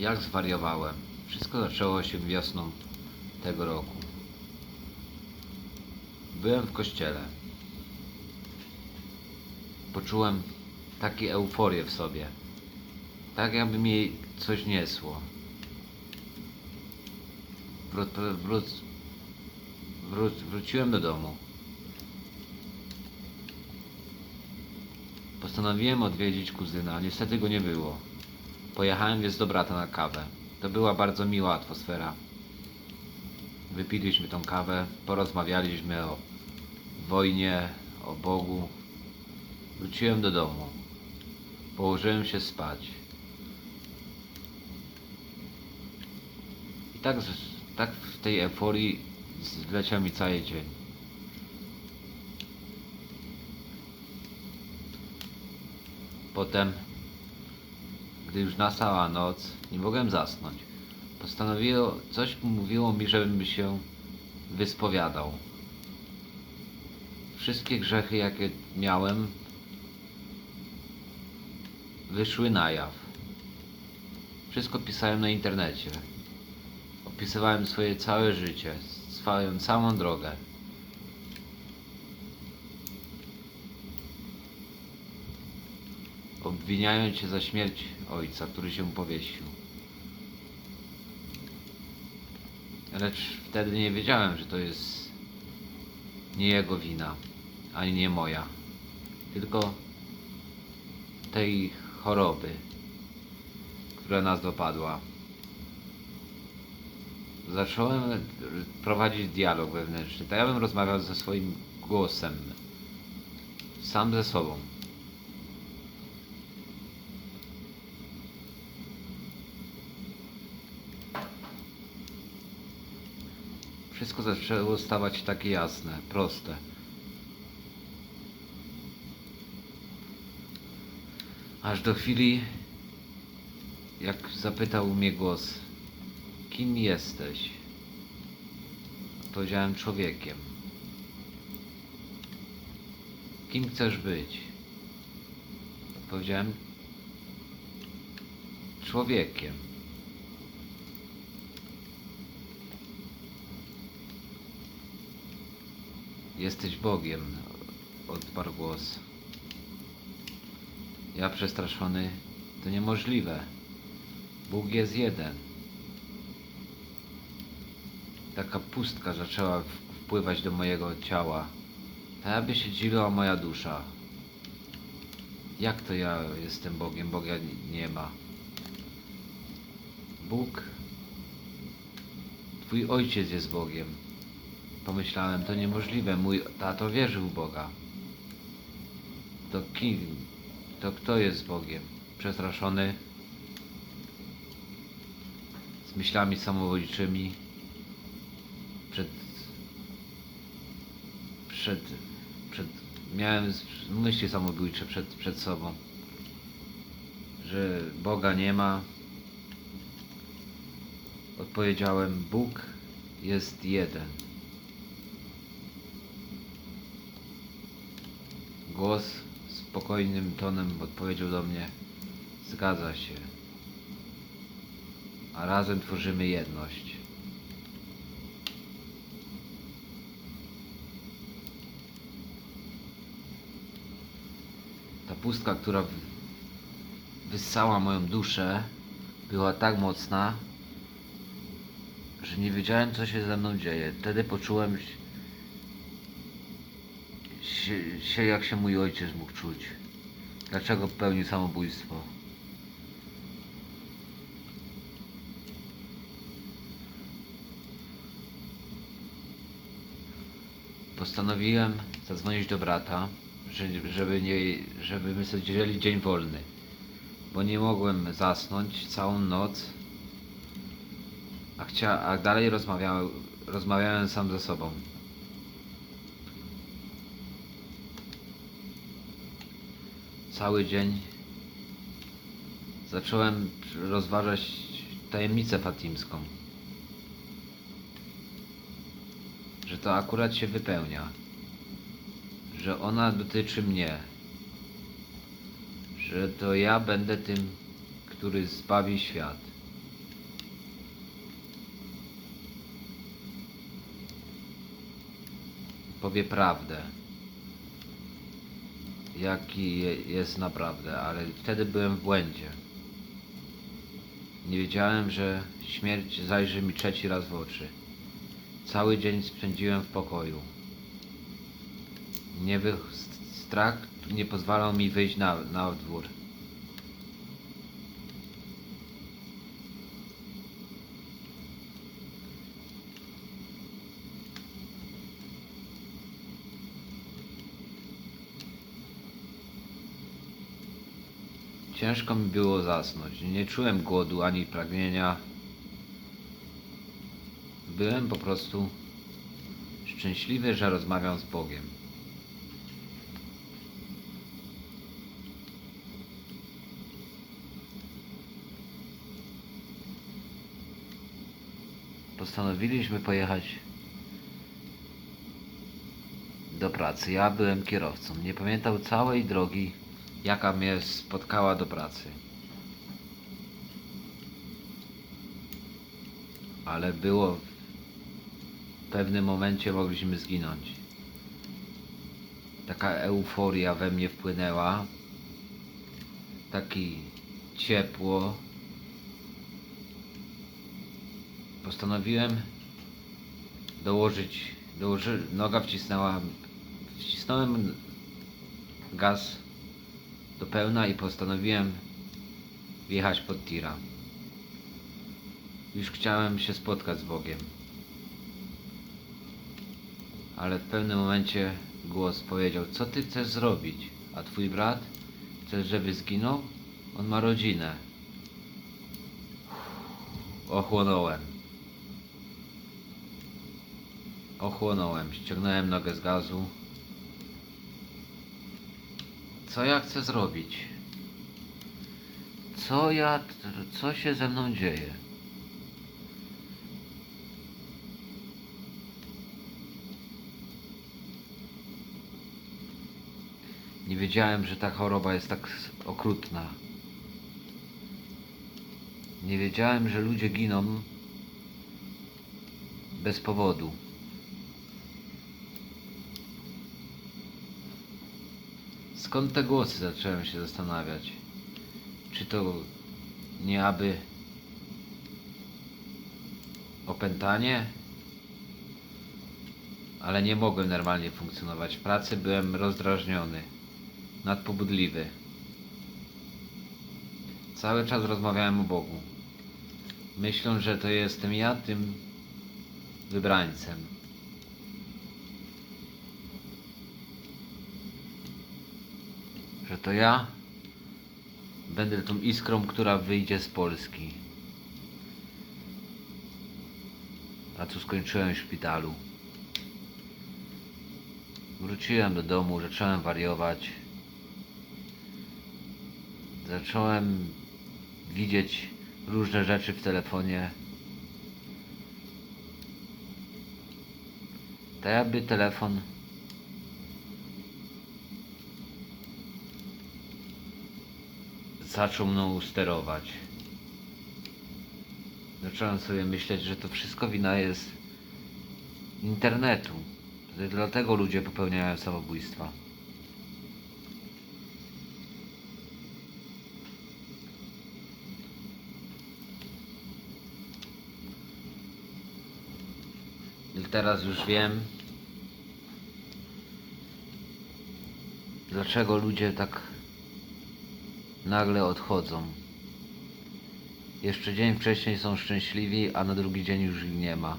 Jak zwariowałem. Wszystko zaczęło się wiosną tego roku. Byłem w kościele. Poczułem takie euforię w sobie. Tak jakby mi coś niesło. Wró wróc wró wróciłem do domu. Postanowiłem odwiedzić kuzyna, niestety go nie było. Pojechałem więc do brata na kawę. To była bardzo miła atmosfera. Wypiliśmy tą kawę, porozmawialiśmy o wojnie, o Bogu. Wróciłem do domu. Położyłem się spać. I tak, tak w tej euforii zleciał mi cały dzień. Potem, gdy już nastała noc, nie mogłem zasnąć. Postanowiło, coś mówiło mi, żebym się wyspowiadał. Wszystkie grzechy, jakie miałem, wyszły na jaw. Wszystko pisałem na internecie. Opisywałem swoje całe życie, swoją całą drogę. Obwiniając się za śmierć ojca, który się powiesił. Lecz wtedy nie wiedziałem, że to jest nie jego wina, ani nie moja, tylko tej choroby, która nas dopadła. Zacząłem prowadzić dialog wewnętrzny. Tak ja bym rozmawiał ze swoim głosem, sam ze sobą. Wszystko zaczęło stawać takie jasne, proste. Aż do chwili, jak zapytał mnie głos, kim jesteś? Powiedziałem człowiekiem. Kim chcesz być? Powiedziałem człowiekiem. Jesteś Bogiem, odparł głos. Ja przestraszony, to niemożliwe. Bóg jest jeden. Taka pustka zaczęła wpływać do mojego ciała. Tak jakby się dzieliła moja dusza. Jak to ja jestem Bogiem? Boga nie ma. Bóg, Twój ojciec jest Bogiem. Pomyślałem, to niemożliwe. Mój tato wierzył w Boga. To kim? To kto jest Bogiem? Przestraszony, z myślami samobójczymi, przed, przed, przed, miałem myśli samobójcze przed, przed sobą, że Boga nie ma. Odpowiedziałem, Bóg jest jeden. Głos spokojnym tonem odpowiedział do mnie: Zgadza się. A razem tworzymy jedność. Ta pustka, która wyssała moją duszę, była tak mocna, że nie wiedziałem, co się ze mną dzieje. Wtedy poczułem się, się, jak się mój ojciec mógł czuć. Dlaczego popełnił samobójstwo? Postanowiłem zadzwonić do brata, że- żeby, nie, żeby my sobie dzielili dzień wolny. Bo nie mogłem zasnąć całą noc, a, chcia, a dalej rozmawiałem, rozmawiałem sam ze sobą. cały dzień zacząłem rozważać tajemnicę fatimską. Że to akurat się wypełnia. Że ona dotyczy mnie. Że to ja będę tym, który zbawi świat. Powie prawdę. Jaki je- jest naprawdę, ale wtedy byłem w błędzie. Nie wiedziałem, że śmierć zajrzy mi trzeci raz w oczy. Cały dzień spędziłem w pokoju. Nie wy... Strach nie pozwalał mi wyjść na, na dwór. Ciężko mi było zasnąć. Nie czułem głodu ani pragnienia. Byłem po prostu szczęśliwy, że rozmawiam z Bogiem. Postanowiliśmy pojechać do pracy. Ja byłem kierowcą. Nie pamiętał całej drogi, jaka mnie spotkała do pracy. Ale było w pewnym momencie mogliśmy zginąć. Taka euforia we mnie wpłynęła. Taki ciepło. Postanowiłem dołożyć, dołoży, noga wcisnęła, wcisnąłem gaz do pełna i postanowiłem wjechać pod tira. Już chciałem się spotkać z Bogiem. Ale w pewnym momencie głos powiedział, co ty chcesz zrobić? A twój brat? Chcesz, żeby zginął? On ma rodzinę. Ochłonąłem. Ochłonąłem. Ściągnąłem nogę z gazu. Co ja chcę zrobić? Co ja... Co się ze mną dzieje? Nie wiedziałem, że ta choroba jest tak okrutna. Nie wiedziałem, że ludzie giną bez powodu. Skąd te głosy? Zacząłem się zastanawiać. Czy to nie aby opętanie? Ale nie mogłem normalnie funkcjonować. W pracy byłem rozdrażniony, nadpobudliwy. Cały czas rozmawiałem o Bogu. Myśląc, że to jestem ja tym wybrańcem. To ja będę tą iskrą, która wyjdzie z Polski. A tu skończyłem w szpitalu. Wróciłem do domu, zacząłem wariować. Zacząłem widzieć różne rzeczy w telefonie. Tak jakby telefon zaczął mną sterować. Zacząłem sobie myśleć, że to wszystko wina jest internetu. Dlatego ludzie popełniają samobójstwa. I teraz już wiem, dlaczego ludzie tak nagle odchodzą. Jeszcze dzień wcześniej są szczęśliwi, a na drugi dzień już ich nie ma.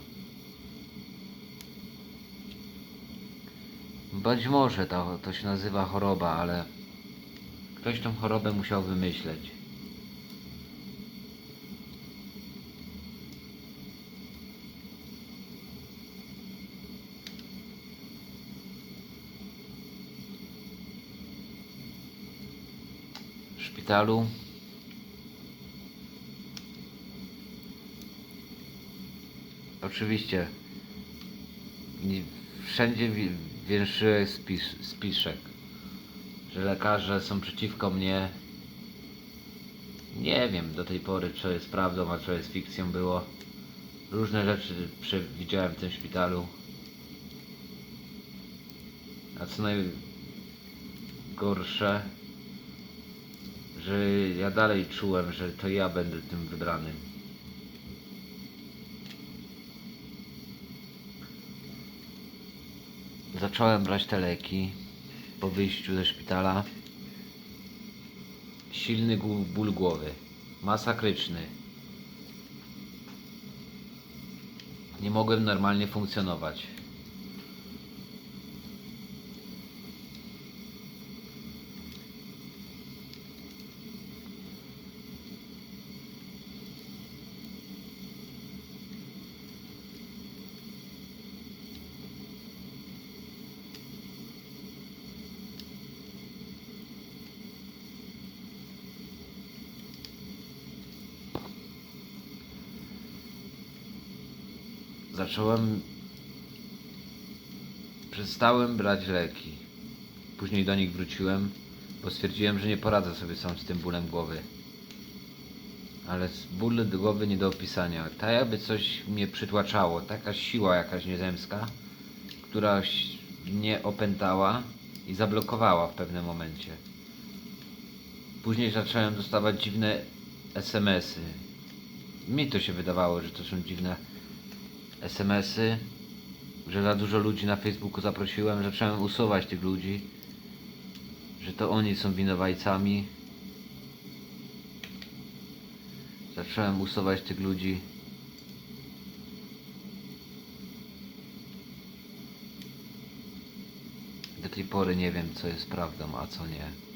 Być może to, to się nazywa choroba, ale ktoś tą chorobę musiał wymyśleć. W szpitalu Oczywiście. Wszędzie wi- wierszyłeś spis, spiszek, że lekarze są przeciwko mnie. Nie wiem do tej pory, co jest prawdą, a co jest fikcją było. Różne rzeczy przewidziałem w tym szpitalu. A co najgorsze, że ja dalej czułem, że to ja będę tym wybranym. Zacząłem brać te leki po wyjściu ze szpitala. Silny ból głowy. Masakryczny. Nie mogłem normalnie funkcjonować. Zacząłem. Przestałem brać leki. Później do nich wróciłem, bo stwierdziłem, że nie poradzę sobie sam z tym bólem głowy. Ale ból głowy nie do opisania. Tak jakby coś mnie przytłaczało, taka siła jakaś niezemska, która mnie opętała i zablokowała w pewnym momencie. Później zacząłem dostawać dziwne SMS-y. Mi to się wydawało, że to są dziwne SMS-y, że za dużo ludzi na Facebooku zaprosiłem, zacząłem usuwać tych ludzi, że to oni są winowajcami. Zacząłem usuwać tych ludzi. Do tej pory nie wiem, co jest prawdą, a co nie.